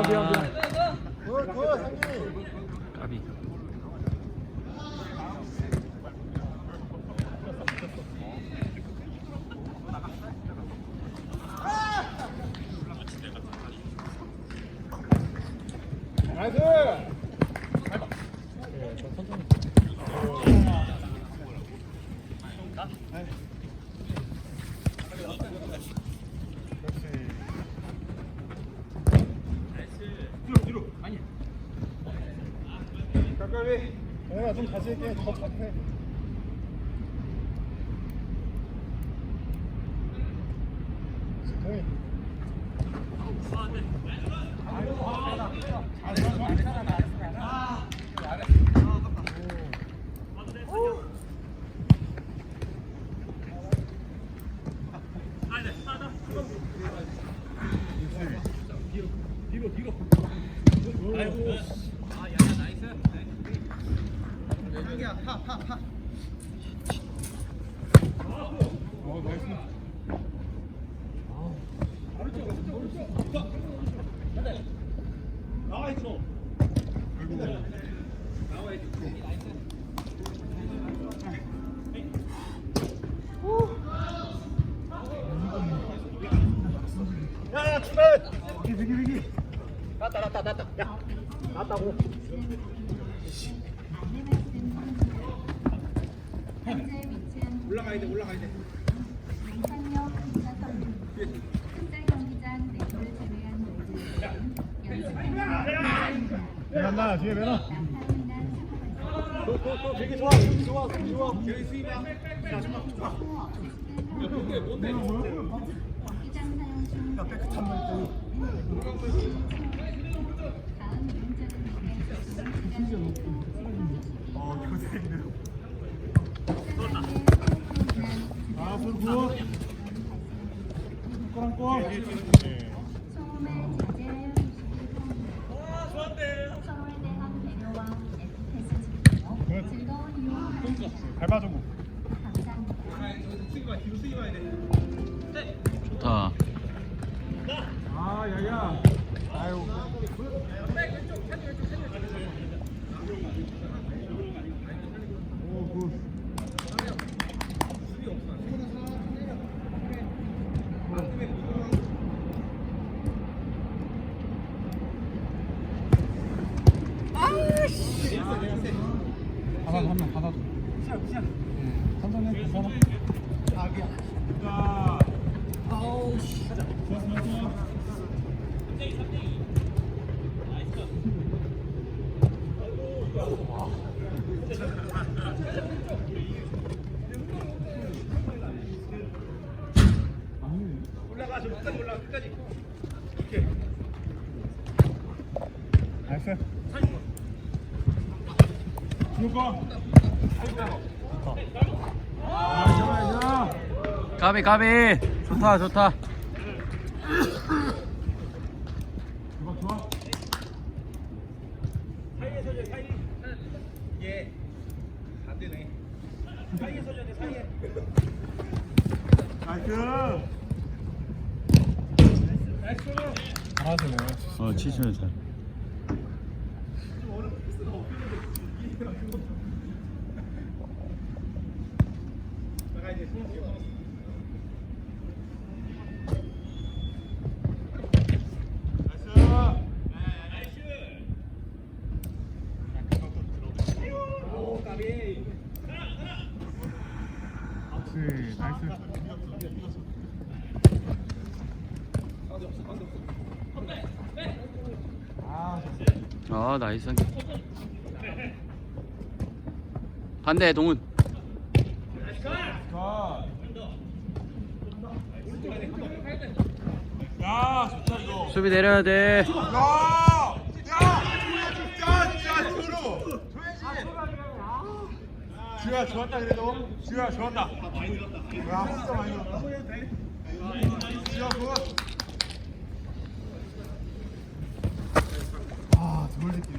미안 미안 미안. 굿굿 상진이 까비. 나이스 가까이 영현아 좀 다시 할게 더 착해. 동희 어 나이스 야야 출발 비기 비기 비기 났다 났다 났다 야 났다고 올라가야 돼, 올라가야 돼. 강산역 기사선 풋살 경기장 내부를 제외한 모든 연습 간다 뒤에 매너 남한이나 또 좋아 되게 좋아 좋아 경기장 사용 중 다음 문자는 어 교수님들 아 불굿 꼬랑 꼬 소음을 자제하여 주시기 서울대학 대로왕 F패스 즐거운 이용 밟아주고 감사합니다. 좋다. 아 야야 아유 오굿 하나 한명 받아줘. 시작 시작. 천천히 해 괜찮아 올라가 좀 끝까지 올라가 끝까지 오케이 나이스 누가 아 좋아 좋아 까비 까비. 좋다 좋다. 누가 좋아 사이에 서줘 사이. 예. 안 되네. 사이에 서줘야 돼 사이에. 나이스 잘하시네 어 치시면 잘. 나가 이제 손 뒤로. 오 까비. 그렇지 나이스 아 아 나이스. 반대 동훈. 야 좋다 이거 수비 내려야 돼. 야! 야! 진짜 진짜 들어. 지우야 좋았다 그래도. 지우야 좋았다. 야 진짜 많이 좋았다. 지우야 굿. 물 느낌이.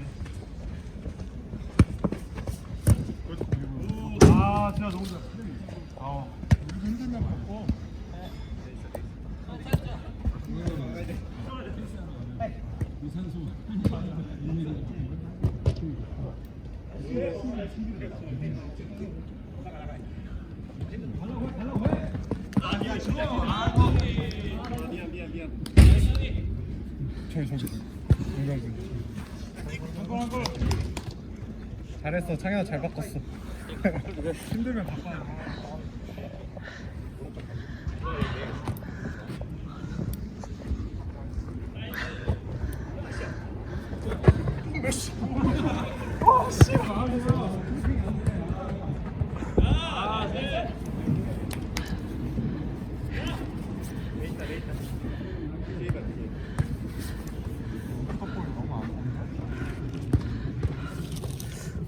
아, 진짜 너무 좋아. 아, 우리 힘들나 봐. 어. 유산소. 아니야, 싫어. 아, 미안, 미안, 미안. 저기, 저기. 건강 좀. 잘했어. 창현아 잘 바꿨어. 힘들면 바꿔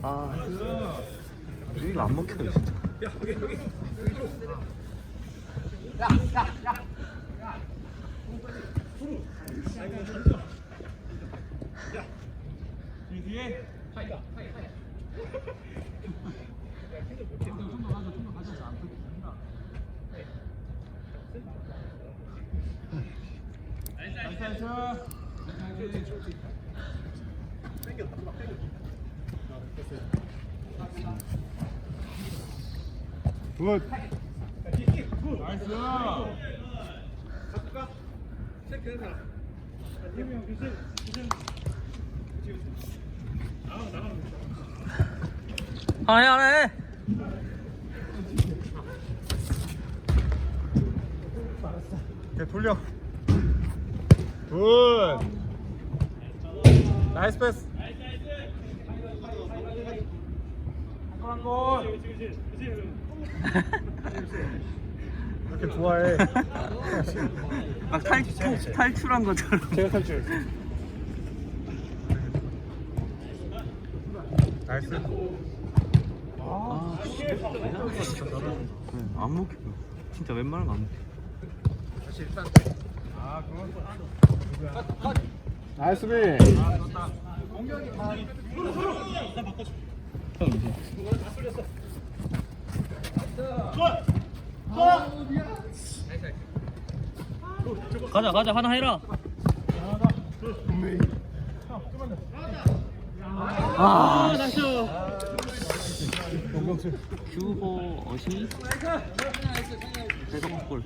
아 여기가 안 먹혀요 진짜 굿. 하네 하네 오케이 돌려. 굿. 나이스 패스. 이렇 게 좋아해. 막 탈출, 탈출한 것처럼. 제가 탈출 나이스. 아, 안 먹혀 진짜 웬만하면 안 먹혀 나이스 비 가자 가자 하나 해라. 아 나이스. 규호 어시? 대성 골.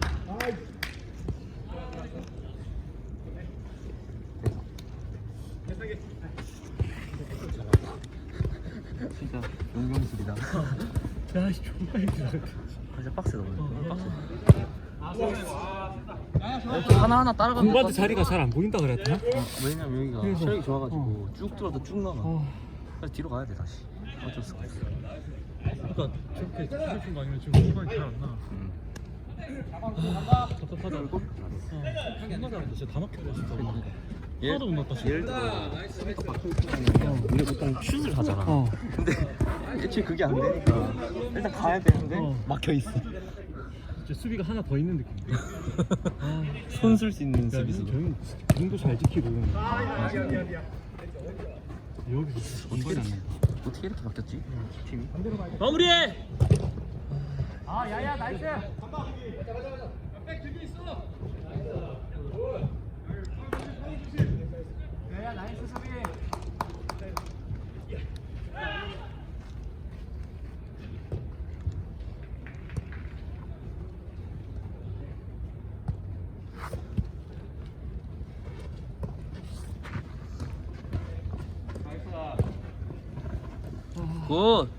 진짜 용병술이다 야씨 존나 힘들어 진짜 빡세다 오늘 빡세 하나하나 따라가면 공부한테 빡세. 자리가 잘 안 보인다 그랬나? 어, 왜냐면 여기가 그래서. 체력이 좋아가지고 쭉 들어도 쭉 나가 어. 그래서 뒤로 가야 돼 다시 어쩔 수가 없어 그러니까 저렇게 슬픈 거 아니면 지금 공부가 잘안 나. 음. 답답하다. 어. 존나 잘한다. 진짜 다 막혀버려 진짜. 예- 하나도 못 진짜. 예를 들어 스피커 박혀 있으면 우리 보통 슛을 하잖아 어. 근데 애초에 그게 안 되니까 일단 가야 되는데. 어. 막혀 있어. 진짜 수비가 하나 더 있는 느낌. 아, 손 쓸 수 있는 야, 서비스 저희 눈도 잘 지키고. 여기서 어떻게 이렇게 어떻게 이렇게 바뀌었지? 팀이? 마무리해. 굿.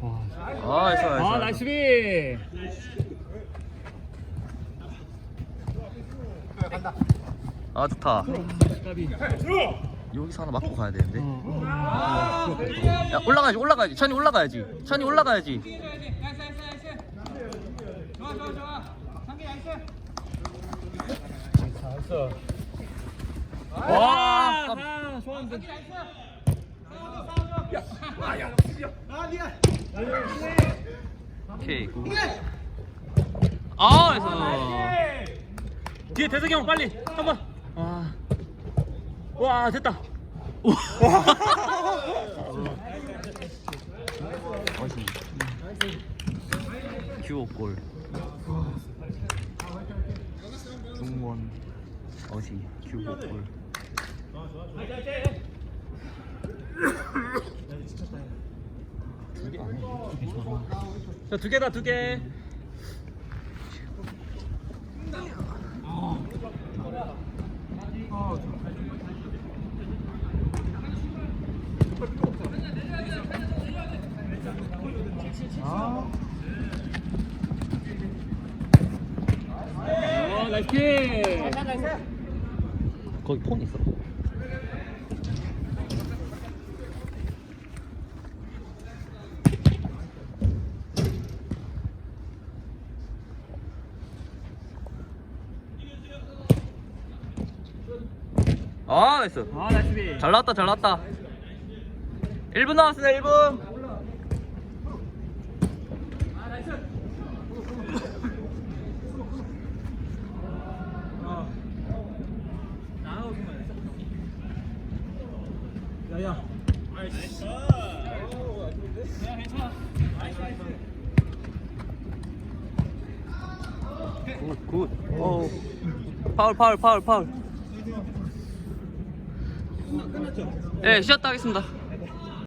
아, 나이스 나이스 아, 나이스 비. 아 좋다 까비. 여기서 하나 맞고 가야 되는데 어. 야 올라가야지 올라가야지 찬이 올라가야지 찬이 올라가야지 잘했어. 와 아, 좋았는데. 오케이 굿. 아 나이스 뒤에 대석이 형 빨리. 한번. 와. 와 됐다. 어시 큐오골. 중원. 어시. 큐오골 자 두 개다 두 개. 아. 와 나이스 킥 거기 폰 있어. 아, 나이스. 아 나이스 비잘 나왔다, 잘 나왔다. 1분 남았습니다, 1분. 야야. 굿, 굿. 오. 파울, 파울, 파울, 파울. 예, 쉬었다 하겠습니다.